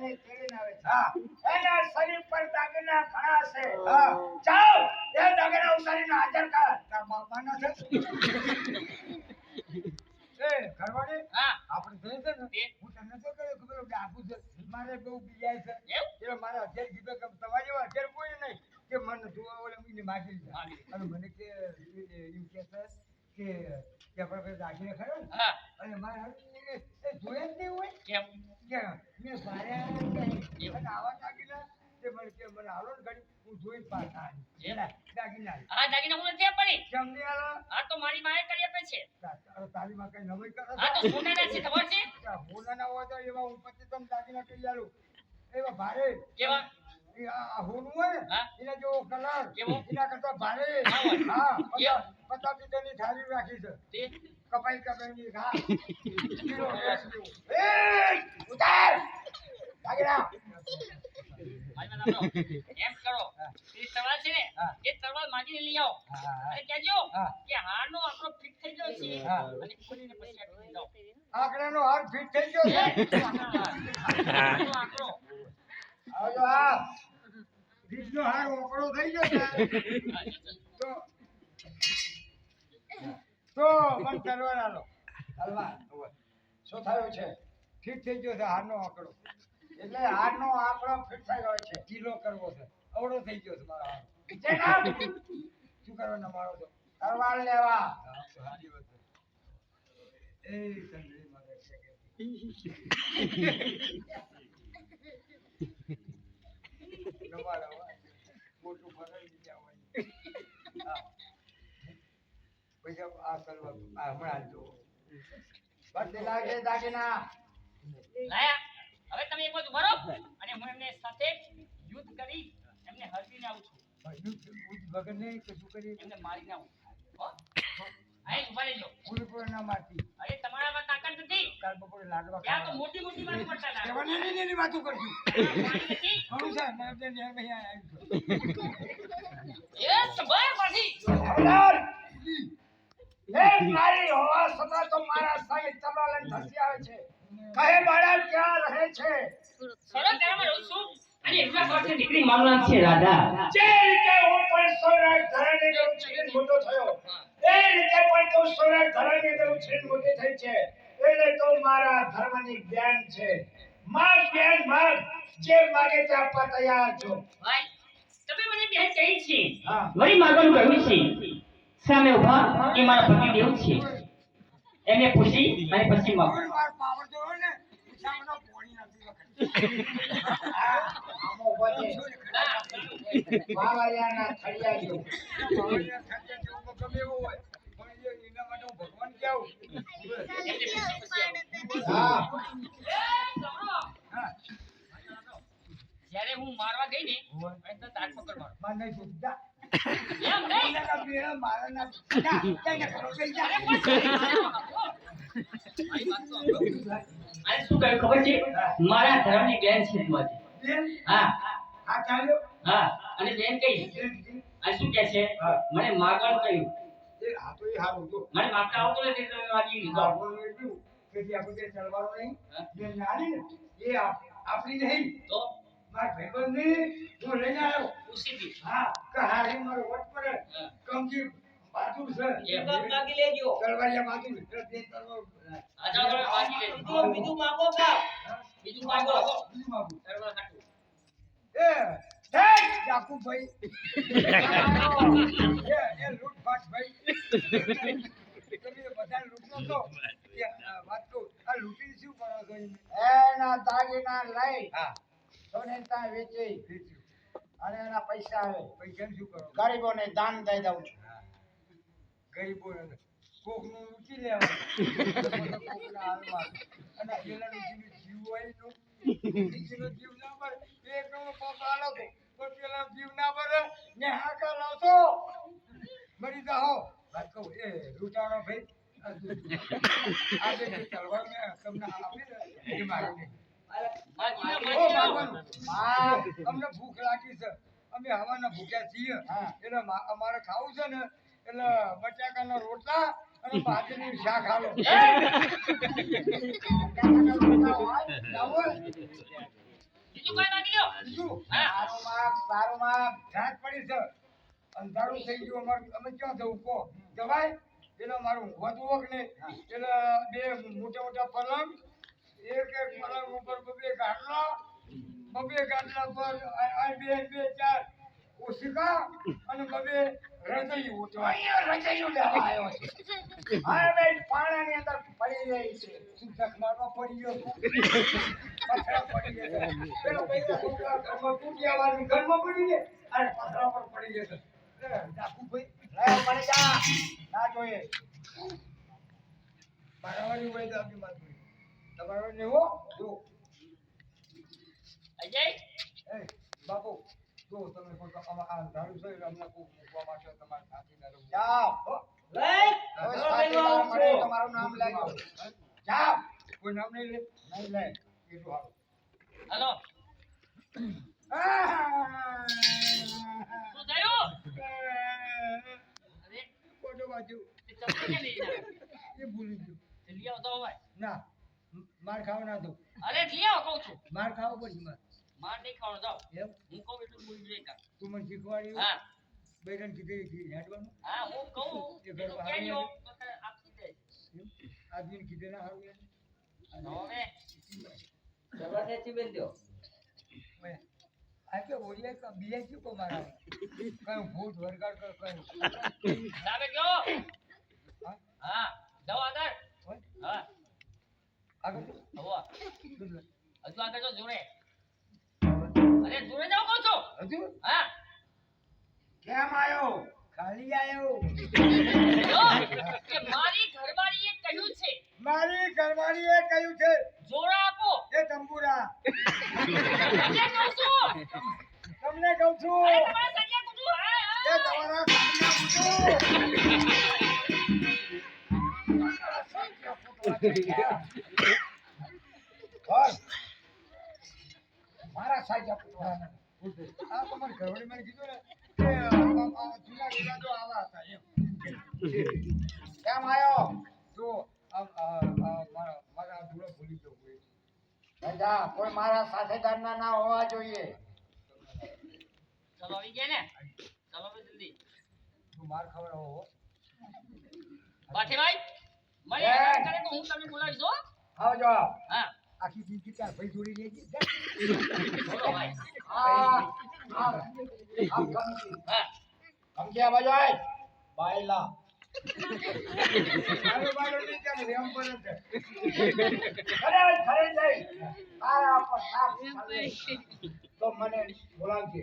વહુને તેડીને આવે છે. એના શરીર પર દાગીના ઘણા છે. જાઓ. એ દાગીના ઉતારીને હાજર કર તાર બાપાના છે. એ ઘરવાળી? હા. આપણે જોઈએ છે ને? હું તમને તો કહ્યું કે પેલો ડાકુ છે? મારે બહુ બીજાય છે. એટલે મારે હજાર કીધો કે તમારી જેવા હજાર કોઈ નહીં કે મને જોવા ઓલે મીને માગી અને મને કે એમ કે છે કે કે આપણે દાગીને ખરો અને મારે એ એ જ નહીં હોય કેમ કે મેં ભાર્યા આવા દાગીના તે મને કે મને હાલો ને ઘડી હું જોઈને પાછા આવી. દાગીના આ દાગીના હું નથી આપવાની? કેમ હાલો? આ તો મારી માએ કરી આપે છે. તા- તારીમાં કઈ નવાઈ કરો આ તો સોનાના છે ખબર છે? હોનાના હોય તો એવા હું પછી તમને દાગીના કરી આલું. એવા ભારે. કેવા? હોનું હોય એના જેવો કલર? એના કરતા ભારે. હા પચાસ થાળી રાખી છે. કપાઈ કપાઈની ઘા. એ ઉતાર દાગીના મારી વાત સાંભળો. એમ કરો. એ તરવાલ છે ને એ તરવાલ માંગીને લઈ આવો. હા, હા, અને કહેજો કે હારનો આપણો ફિટ થઈ ગયો છે. અને ખોલીને પછી આપી જાઓ આંકડાનો હાર ફિટ થઈ ગયો છે. આંકડો. આવજો આ બીજનો હાર ઓકળો થઈ ગયો છે. તો તો મન તલવાર આલો તલવાર શું થયું છે? ફિટ થઈ ગયો છે હારનો આંકડો. એટલે હારનો આંકડો ફિટ થઈ ગયો છે. કિલો કરવો છે. અવળો થઈ ગયો છે મારો. શું કરવાના મારો તો? તરવાર લેવા. એ સંજય મારે મોટું ફરાઈ બીજા હોય. હા. પછી આ કરવા આ હમણાં જ જોવો. લાગે દાગીના. લાયા. હવે તમે એક બાજુ ભરો અને હું એમને સાથે યુદ્ધ કરી એમને હરવીને આવું છું. ભાઈનું ઉચ્ચ નહીં કશું કરી એમને મારીને આવું. અહીં ઊભા રહેજો. પૂરેપૂરો ના મારતી. અરે તમારામાં તાકાત નથી. કાલ બપોરે લાડવા ત્યાં તો મોટી મોટી વાત કરતા હતા. એવા નાની નાની વાતો કરશું. ઘણું છે ને એટલે ન્યાય નહીં આવ્યું છે. એ પાછી. મારી હોવા છતાં તો મારા સામે તલવાર લઈને ધસી આવે છે. કહે બાળા ક્યાં રહે છે. સરળ તેરામાં રહું છું. અને એટલા પાસે દીકરી મારું છે રાધા. જે રીતે હું પણ સૌરાષ્ટ્ર ધરાની અંદર ઉછરીને મોટો થયો. એ રીતે પણ તું સૌરાષ્ટ્ર ધરાની અંદર ઉછરીને મોટી થઈ છે. એટલે તો મારા ધર્મની જ્ઞાન છે. માં બેનમાં જે માગે તે આપવા તૈયાર છો. ભાઈ તમે મને બેન કહી છે. વળી માગવાનું કહ્યું છે. સામે ઊભા એ મારા પતિદેવ છે. એને પૂછી અને પછી હું ભગવાન કેવું હા હા જ્યારે હું મારવા ગઈ ને તાર પકડ મારો માર નહીં છૂટતા. એમ નહીં એના બેડા મારા ના. અરે શું કહ્યું ખબર છે મારા ધર્મની બેન છે તું હા ચાલ્યો. હા અને બેન કઈ આ શું કે છે મને માગણ કહ્યું. મને માગતા આવતું નથી લીધું કે આપણે જે નહીં, જે નાની એ આપણી નહીં. તો મારા ભાઈબંધની હું લઈને આવ્યો. ઉસી હા, કે હારી મારો વટ પડે. હા. કમથી છે. એ વાત લેજો તલવારિયા બહાદુર. એટલે બે તલવાર. આ તમે માગી લેજો બીજું માગો કા બીજું માગો બીજું માગું. તરવા કાઢો એ, હેય, જાકુભાઈ. એ, એ લૂંટફાટ ભાઈ. તમે બધા લૂંટો છો. વાત કહું, આ લૂંટીને શું કરો છો એમ? એના દાગીના લઈ હા, સોને ત્યાં વેચી. અને એના પૈસા આવે પૈસાનું શું કરો? ગરીબોને દાન દઈ દઉં છું. ગરીબોને કોકનું લૂંટી લેવાનું. કોકના હાલમાં. અને પેલાનું જેનું જીવ હોય બીજીનો જીવ ના મરે. એક નંબર પાપ આલો પણ પેલા જીવ ના મરે, ને હાંકા લાવશો. મરી જાઓ. વાત કહું, એ લૂંટાણો ભાઈ, આજે તમને આપી દે એ મારી ભૂખ લાગી છે અમે હવાના ભૂખ્યા છીએ એટલે અમારે ખાવું છે ને એટલે બટાકાના રોટલા અને બાજરીનું શાક હાલો અંધારું થઈ ગયું અમારે અમે ક્યાં જવું કહો જવાય પેલો મારું વધુ કે નહીં એટલે બે મોટા મોટા પલંગ એક એક પલંગ બબે ગાટલા પર આ બે બે, ચાર ઓશિકા અને બબે રજઈ ઉઠો અહીંયા રજાયું લેવા આવ્યો છે. હા બેન પાણાની અંદર પડી રહી છે. જખમામાં પડી ગયો પથરા પડી ગયો પેલો પૈસા છોકરા ઘરમાં તૂટ્યા વાળી ઘરમાં પડી ગયા. અને પથરા પર પડી ગયો ડાકુ ભાઈ. લે પડી જા. ના જોઈએ. મારાવાળી હોય તો આપણી વાત તમારો ને જો. અજય એ બાપુ જો તમે કોઈ આમાં આ ધારું છે અમને કોઈ મૂકવા માટે તમારે સાથીદારો જાઓ. તમારું નામ લેજો જાઓ. કોઈ નામ નહીં લે? નહીં લે. એટલું સારું હાલો. શું થયું? અરે કોટો બાજુ એ ભૂલી ગયું. તે લઈ આવો તો હોય. ના. માર ખાવા ના દઉં. અરે લ્યો કહું છું. માર ખાવ પડશે માર. માર નહીં ખાવાનું જાવ એમ? હું કહું એટલું બોલી જોઈએ કા તું મને શીખવાડ્યું હા. બેગન કીધી હતી હેડવાનું. હા હું કહું. કે ઘર બહાર તારે આપી દે. આદમીને કીધે ના સારું એમ હવે? ઓય, આ કે ઓડિયા કા બીયા ક્યું કો મારા કયું ભૂત વરગાડ કર કયું? સાબે ગયો? હા? હા જાઓ આગળ. હા. આગળ હવે હજુ આગળ જો જોડે. અરે જોડે જાઓ કહું છું. હજુ? હા. કેમ આવ્યો ખાલી આયો. મારી ઘરવાળીએ કહ્યું છે. મારી ઘરવાળીએ કહ્યું છે. જોડા આપો. એ તંબુરા. તમને કહું છું. તમારા સંજય હા એ હા તમારા ઘરના પૂછું બોલ પુતળા આ તમારી ઘરવાળી મને કીધું ને કે જુના જૂના રિવાજો આવા હતા એમ. કેમ આવ્યો જો મારા મારા ધૂળો ભૂલી ગયો દાદા કોઈ મારા સાથેદાર ના હોવા જોઈએ. ચલો આવી ગયા ને? ચલો ભાઈ જલ્દી. તું માર ખબર હો. બાથીભાઈ મને એ. કરે તો હું તમને બોલાવીશ હો. આવજો. હા. આખી જિંદગી તાર ભાઈ જોડી લેજે બોલો ભાઈ આ આમ આમ ગમતી હા ગમતી આ બાજુ બાયલા તો મને બોલાવજે.